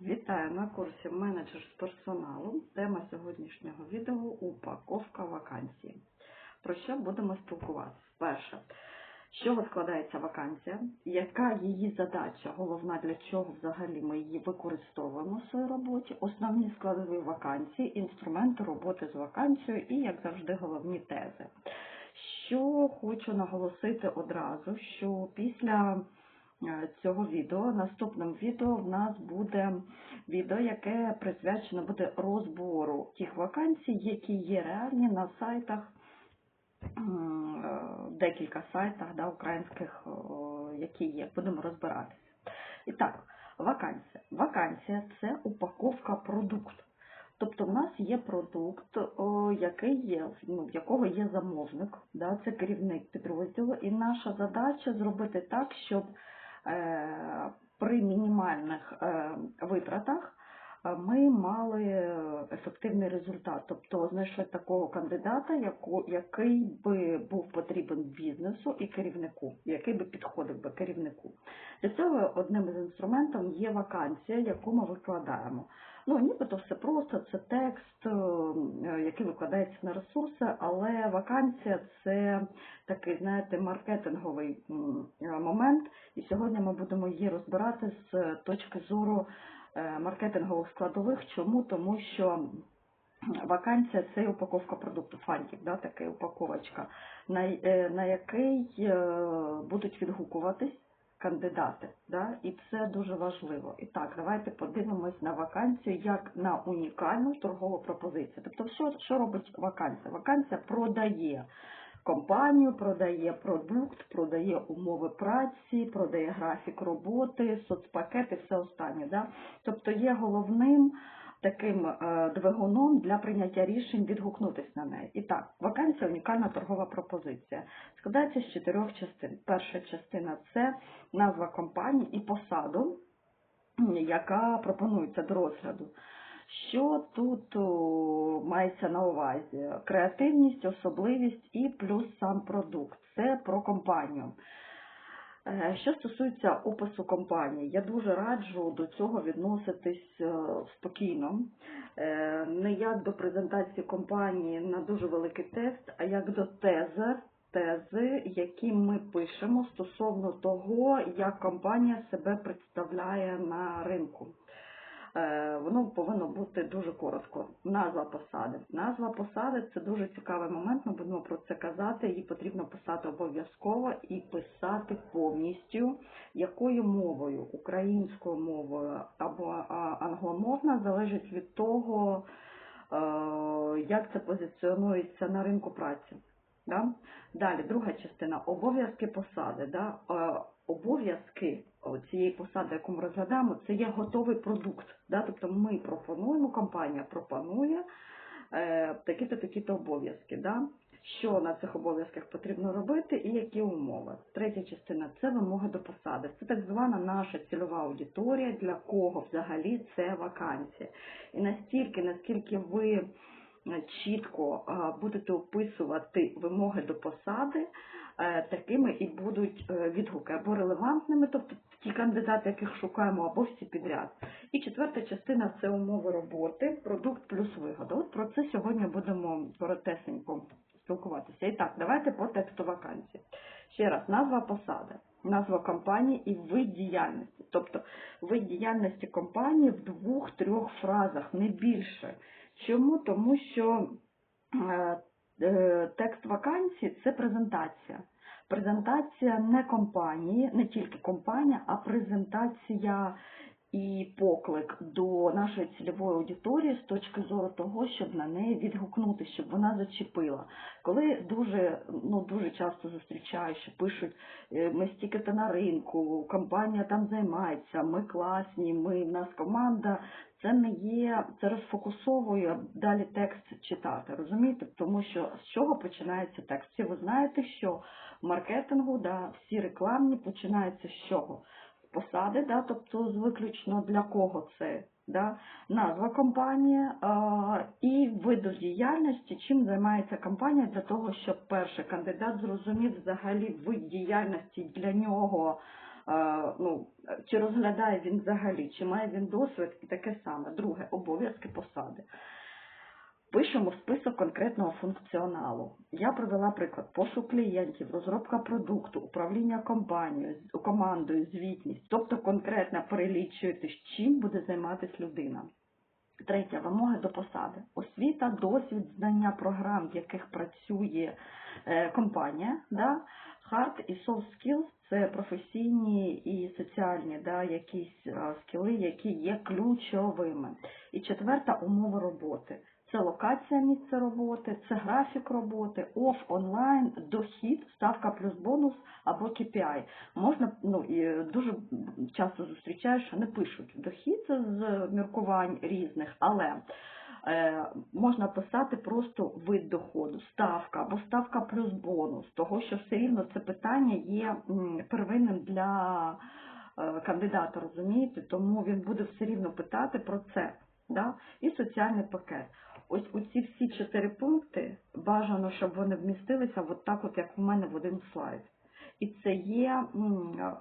Вітаю на курсі менеджер з персоналу. Тема сьогоднішнього відео упаковка вакансій. Про що будемо спілкуватися? Перше, з чого складається вакансія, яка її задача, головна для чого взагалі ми її використовуємо в своїй роботі, основні складові вакансії, інструменти роботи з вакансією і, як завжди, головні тези. Що хочу наголосити одразу, що після цього відео, наступним відео в нас буде відео, яке присвячено буде розбору тих вакансій, які є реальні на сайтах, е, декілька сайтах да, українських, які є. Будемо розбиратися. І так, вакансія. Вакансія це упаковка продукту. Тобто в нас є продукт, який є, ну, в якого є замовник, да, це керівник підрозділу, і наша задача зробити так, щоб е, при мінімальних е, витратах ми мали ефективний результат. Тобто знайшли такого кандидата, який би був потрібен бізнесу і керівнику, який би підходив би керівнику. Для цього одним із інструментів є вакансія, яку ми викладаємо. Ну, нібито все просто, це текст, е, який викладається на ресурси, але вакансія це такий, знаєте, маркетинговий момент. І сьогодні ми будемо її розбирати з точки зору маркетингових складових. Чому? Тому що вакансія це упаковка продукту фантик, да, така упаковочка, на, е, на який е, будуть відгукуватись кандидати, да? і це дуже важливо. І так, давайте подивимось на вакансію як на унікальну торгову пропозицію. Тобто, що, що робить вакансія? Вакансія продає компанію, продає продукт, продає умови праці, продає графік роботи, соцпакети, все останнє. Да? Тобто є головним таким е, двигуном для прийняття рішень відгукнутись на неї. І так, вакансія унікальна торгова пропозиція. Складається з чотирьох частин. Перша частина це назва компанії і посаду, яка пропонується до розгляду. Що тут мається на увазі? Креативність, особливість і плюс сам продукт. Це про компанію. Е, Що стосується опису компанії, я дуже раджу до цього відноситись е, спокійно, Е, не як до презентації компанії на дуже великий текст, а як до тези, тези, які ми пишемо стосовно того, як компанія себе представляє на ринку. Е, Воно повинно бути дуже коротко. Назва посади. Назва посади це дуже цікавий момент. Ми будемо про це казати. Її потрібно писати обов'язково і писати повністю якою мовою, українською мовою або англомовна, залежить від того, е, як це позиціонується на ринку праці. Да? Далі, друга частина обов'язки посади. Е, Обов'язки цієї посади, яку ми розглядаємо, це є готовий продукт. Да? Тобто ми пропонуємо, компанія пропонує е, такі-то такі-то обов'язки. Да? Що на цих обов'язках потрібно робити і які умови. Третя частина це вимоги до посади. Це так звана наша цільова аудиторія, для кого взагалі це вакансія. І настільки, наскільки ви е, чітко е, будете описувати вимоги до посади, е, такими і будуть відгуки або релевантними, тобто ті кандидати, яких шукаємо, або всі підряд. І четверта частина це умови роботи, продукт плюс вигода. От про це сьогодні будемо коротесенько спілкуватися. І так, давайте по тексту вакансії. Ще раз, назва посади, назва компанії і вид діяльності. Тобто вид діяльності компанії в двох-трьох фразах, не більше. Чому? Тому що е, е, текст вакансії це презентація. Презентація не компанії, не тільки компанія, а презентація і поклик до нашої цільової аудиторії з точки зору того, щоб на неї відгукнутися, щоб вона зачепила. Коли дуже, ну, дуже часто зустрічаю, що пишуть, е, ми стільки-то на ринку, компанія там займається, ми класні, ми, в нас команда, це не є, це розфокусовує далі текст читати, розумієте? Тому що з чого починається текст? Всі ви знаєте, що в маркетингу, да, всі рекламні починаються з чого? З посади, да, тобто виключно для кого це? Да? Назва компанії а, і виду діяльності, чим займається компанія для того, щоб перший кандидат зрозумів взагалі вид діяльності для нього ну, чи розглядає він взагалі, чи має він досвід і таке саме. Друге, обов'язки посади. Пишемо список конкретного функціоналу. Я привела приклад пошук клієнтів, розробка продукту, управління компанією, командою, звітність, тобто конкретно перелічуєте, чим буде займатися людина. Третє вимоги до посади. Освіта, досвід, знання програм, в яких працює е, компанія. Да? Hard і soft skills – це професійні і соціальні да, якісь скіли, які є ключовими. І четверта умова роботи. Це локація місця роботи, це графік роботи, оф, онлайн, дохід, ставка плюс бонус або KPI. Можна, ну і дуже часто зустрічаю, що не пишуть дохід з міркувань різних, але можна писати просто вид доходу, ставка або ставка плюс бонус, того що все рівно це питання є первинним для е, кандидата, розумієте, тому він буде все рівно питати про це. Да? І соціальний пакет. Ось оці всі чотири пункти бажано, щоб вони вмістилися от так, от як в мене в один слайд. І це є е,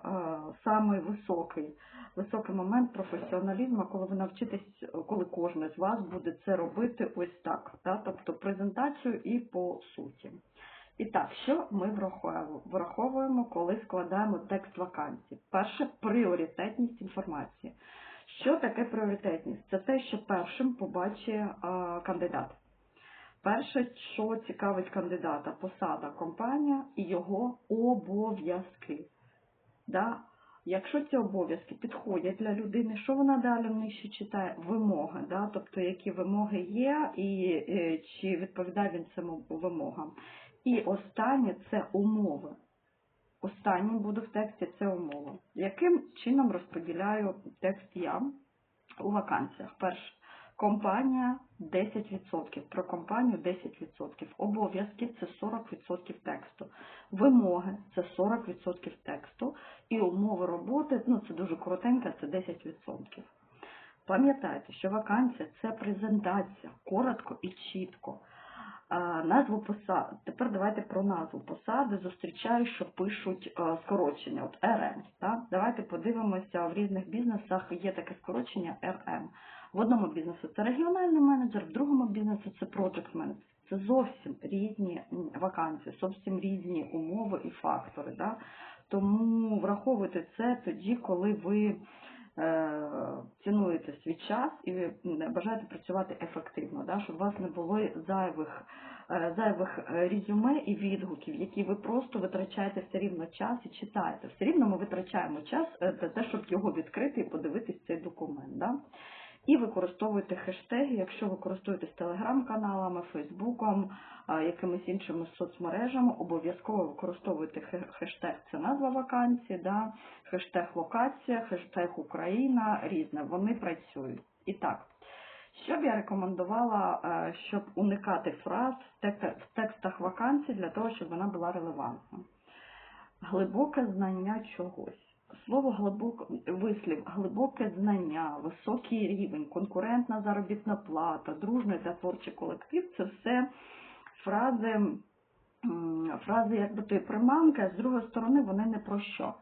самий високий, високий момент професіоналізму, коли ви навчитесь, коли кожен з вас буде це робити ось так, да? тобто презентацію і по суті. І так, що ми враховуємо? Враховуємо, коли складаємо текст вакансії. Перше пріоритетність інформації. Що таке пріоритетність? Це те, що першим побачить кандидат. Перше, що цікавить кандидата, посада, компанія і його обов'язки. Да? Якщо ці обов'язки підходять для людини, що вона далі нижче читає? Вимоги, да? тобто які вимоги є, і чи відповідає він цим вимогам. І останнє це умови. Останнім буде в тексті це умова. Яким чином розподіляю текст я у вакансіях? Перше, компанія 10%. Про компанію 10%. Обов'язки це 40% тексту. Вимоги це 40% тексту. І умови роботи, ну це дуже коротенько, це 10%. Пам'ятайте, що вакансія це презентація, коротко і чітко. А, Назву посади. Тепер давайте про назву посади. Зустрічаю, що пишуть е, скорочення, от РМ. Так? Давайте подивимося, в різних бізнесах є таке скорочення РМ. В одному бізнесі це регіональний менеджер, в другому бізнесі це project менеджер. Це зовсім різні вакансії, зовсім різні умови і фактори. Да? Тому враховуйте це тоді, коли ви е, цінуєте свій час і бажаєте працювати ефективно, да? щоб у вас не було зайвих, е, зайвих е, резюме і відгуків, які ви просто витрачаєте все рівно час і читаєте. Все рівно ми витрачаємо час е, для те, щоб його відкрити і подивитись цей документ. Да? І використовуйте хештеги, якщо ви користуєтесь телеграм-каналами, Фейсбуком, якимись іншими соцмережами, обов'язково використовуйте хештег це назва вакансії, да? хештег локація, хештег Україна, різне, вони працюють. І так, що б я рекомендувала, е, щоб уникати фраз в текстах вакансій для того, щоб вона була релевантна? Глибоке знання чогось. Слово глибок, вислів, глибоке знання, високий рівень, конкурентна заробітна плата, дружний та творчий колектив це все фрази, фрази якби то приманки, а з другої сторони вони не про що.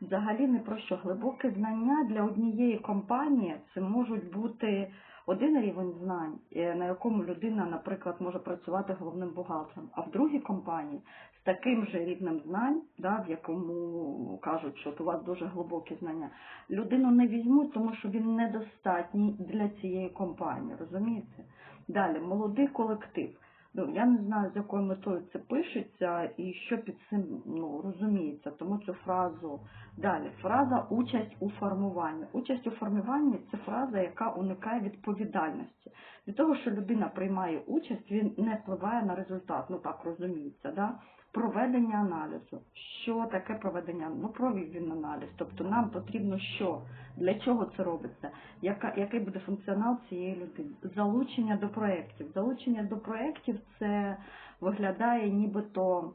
Взагалі не про що. Глибоке знання для однієї компанії це можуть бути один рівень знань, е, на якому людина, наприклад, може працювати головним бухгалтером, а в другій компанії з таким же рівнем знань, да, в якому кажуть, що у вас дуже глибокі знання, людину не візьмуть, тому що він недостатній для цієї компанії, розумієте? Далі, молодий колектив. Ну, я не знаю, з якою метою це пишеться і що під цим ну, розуміється, тому цю фразу далі. Фраза участь у формуванні. Участь у формуванні це фраза, яка уникає відповідальності. Від того, що людина приймає участь, він не впливає на результат. Ну так розуміється. Да? Проведення аналізу. Що таке проведення? Ну, провів він аналіз. Тобто нам потрібно що? Для чого це робиться? Яка, який буде функціонал цієї людини? Залучення до проєктів. Залучення до проєктів це виглядає нібито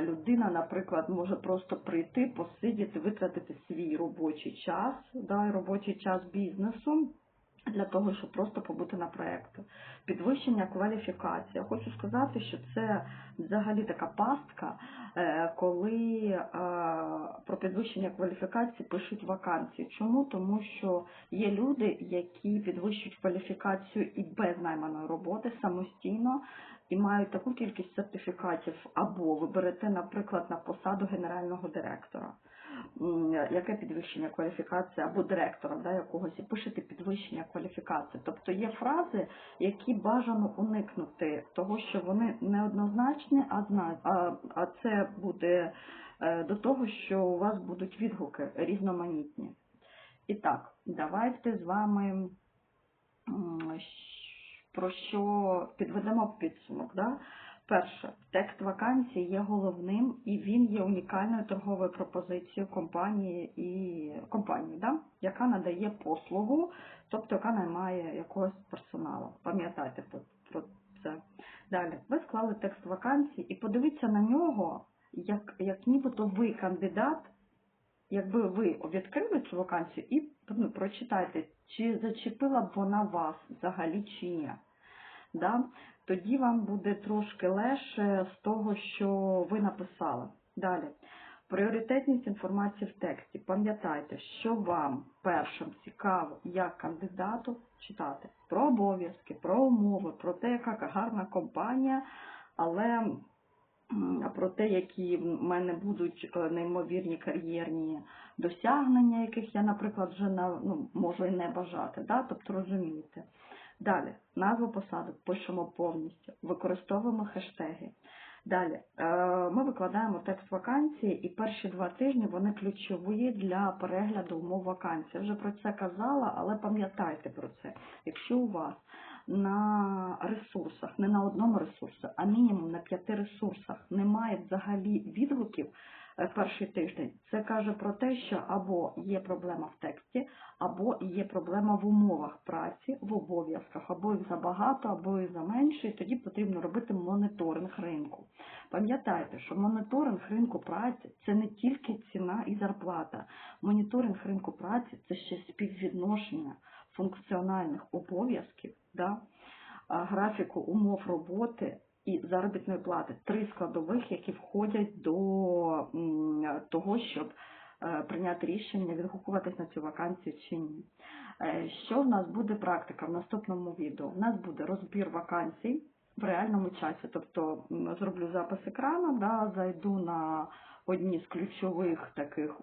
людина, наприклад, може просто прийти, посидіти, витратити свій робочий час, да, робочий час бізнесу для того, щоб просто побути на проєкту. Підвищення кваліфікації. Хочу сказати, що це взагалі така пастка, е, коли е, про підвищення кваліфікації пишуть вакансії. Чому? Тому що є люди, які підвищують кваліфікацію і без найманої роботи самостійно і мають таку кількість сертифікатів, або ви берете, наприклад, на посаду генерального директора. Яке підвищення кваліфікації або директора да, якогось і пишете підвищення кваліфікації. Тобто є фрази, які бажано уникнути того, що вони неоднозначні, а а, а це буде е, до того, що у вас будуть відгуки різноманітні. І так, давайте з вами про що підведемо підсумок. Да? Перше, текст вакансії є головним і він є унікальною торговою пропозицією компанії і компанії, да? яка надає послугу, тобто яка наймає якогось персоналу. Пам'ятайте про, це. Далі, ви склали текст вакансії і подивіться на нього, як, як нібито ви кандидат, якби ви відкрили цю вакансію і ну, прочитайте, чи зачепила б вона вас взагалі чи ні. Да? Тоді вам буде трошки легше з того, що ви написали. Далі. Пріоритетність інформації в тексті. Пам'ятайте, що вам першим цікаво як кандидату читати про обов'язки, про умови, про те, яка гарна компанія, але про те, які в мене будуть е, неймовірні кар'єрні досягнення, яких я, наприклад, вже ну, можу і не бажати. Да? Тобто розумієте. Далі, назву посади пишемо повністю, використовуємо хештеги. Далі, е, ми викладаємо текст вакансії, і перші два тижні вони ключові для перегляду умов вакансії. Я вже про це казала, але пам'ятайте про це. Якщо у вас на ресурсах, не на одному ресурсі, а мінімум на п'яти ресурсах немає взагалі відгуків перший тиждень, це каже про те, що або є проблема в тексті, або є проблема в умовах праці, в обов'язках, або їх забагато, або їх заменше, і тоді потрібно робити моніторинг ринку. Пам'ятайте, що моніторинг ринку праці це не тільки ціна і зарплата. Моніторинг ринку праці це ще співвідношення функціональних обов'язків, да, графіку умов роботи і заробітної плати. Три складових, які входять до того, щоб е, прийняти рішення, відгукуватись на цю вакансію чи ні. Е, Що в нас буде практика в наступному відео? У нас буде розбір вакансій в реальному часі. Тобто зроблю запис екрану, да, зайду на одні з ключових таких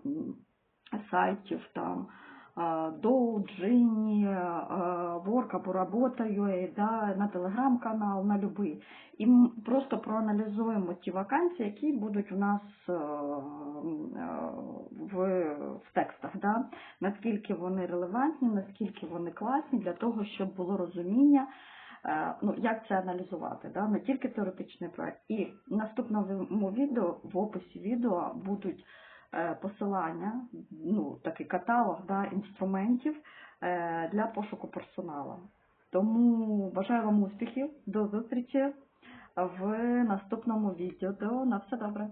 сайтів там. Доу, Джині, Work або Работа.ua, да, на телеграм-канал, на любий. І просто проаналізуємо ті вакансії, які будуть у нас е, е, в, в текстах. Да? Наскільки вони релевантні, наскільки вони класні, для того, щоб було розуміння, е, ну, як це аналізувати, да? не тільки теоретичний проект. І в наступному відео, в описі відео будуть е, посилання, ну, такий каталог да, інструментів е, для пошуку персоналу. Тому бажаю вам успіхів, до зустрічі в наступному відео. На все добре.